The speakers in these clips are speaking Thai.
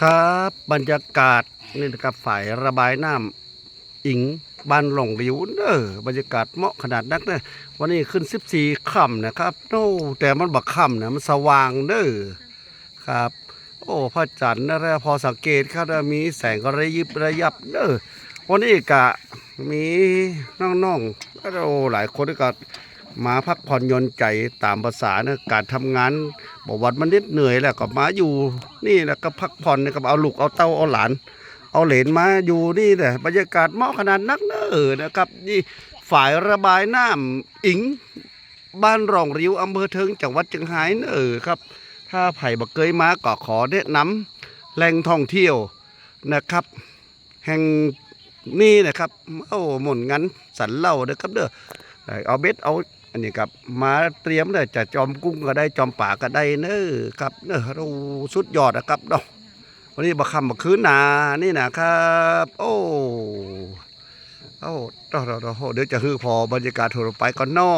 ครับบรรยากาศนี่นะครับฝ่ายระบายน้ำอิงบ้านหลงริ้วเด้อบรรยากาศเหมาะขนาดนักเด้อวันนี้ขึ้น 14ค่ำนะครับโอ้แต่มันบักค่ำนะมันสว่างเด้อครับ โอ้พระจันทร์นะพอสังเกตครับมีแสงระยิบระยับเด้อวันนี้กะมีน้องๆโอ้หลายคนก็ มาพักผ่อนยนใจตามภาษานะการทำงานบอกวันมันนิดเหนื่อยแล้วก็มาอยู่นี่แหละก็พักผ่อนนะครับเอาลูกเอาเต้าเอาหลาน เอาเหลนมาอยู่นี่แหละบรรยากาศเหมาะขนาดนักเนอนะครับ นี่ฝ่ายระบายน้ำอิง บ้านรองริ้วอำเภอเทิงจังหวัดเชียงรายเนอครับ ถ้าไผ่บักเกยมาก็ขอแนะนำแหล่งท่องเที่ยวนะครับ แห่งนี้นะครับ โอ้หม่นงั้นสันเล่าเด้อครับเด้อ เอาเบ็ดเอาอันนี้ครับมาเตรียมเลยจะจอมกุ้งก็ได้จอมป่าก็ได้เนอครับเนอเราสุดยอดนะครับเนาะวันนี้บักคำบักคืนนานี่นะครับ โอ้โอ้เดี๋ยวเดี๋ยวจะฮือพอบรรยากาศทั่วไปก่อนนอ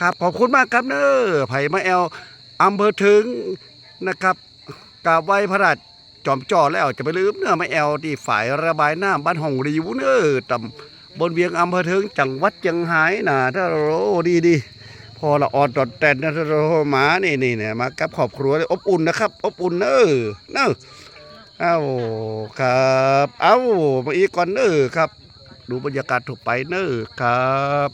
ครับขอบคุณมากครับเนอไผ่มาแอลอำเภอถึงนะครับกาบไหว้พระราชจอมจอแล้วจะไปลืมเนื้อมาแอลที่ฝ่ายระบายน้ำบ้านห้องรีวเนอตำ บนเวียงอำเภอเทิงจังหวัดเชียงหายนะถ้าโรดีดีพอละออดดอดแตนนะถ้าเรามานี่นี่เนี่ยมากับครอบครัวอบอุ่นนะครับ อบอุ่นเนอเนอเอ้าครับเอ้ามาอีกก่อนเนอครับ ดูบรรยากาศถูกไปเนอครับ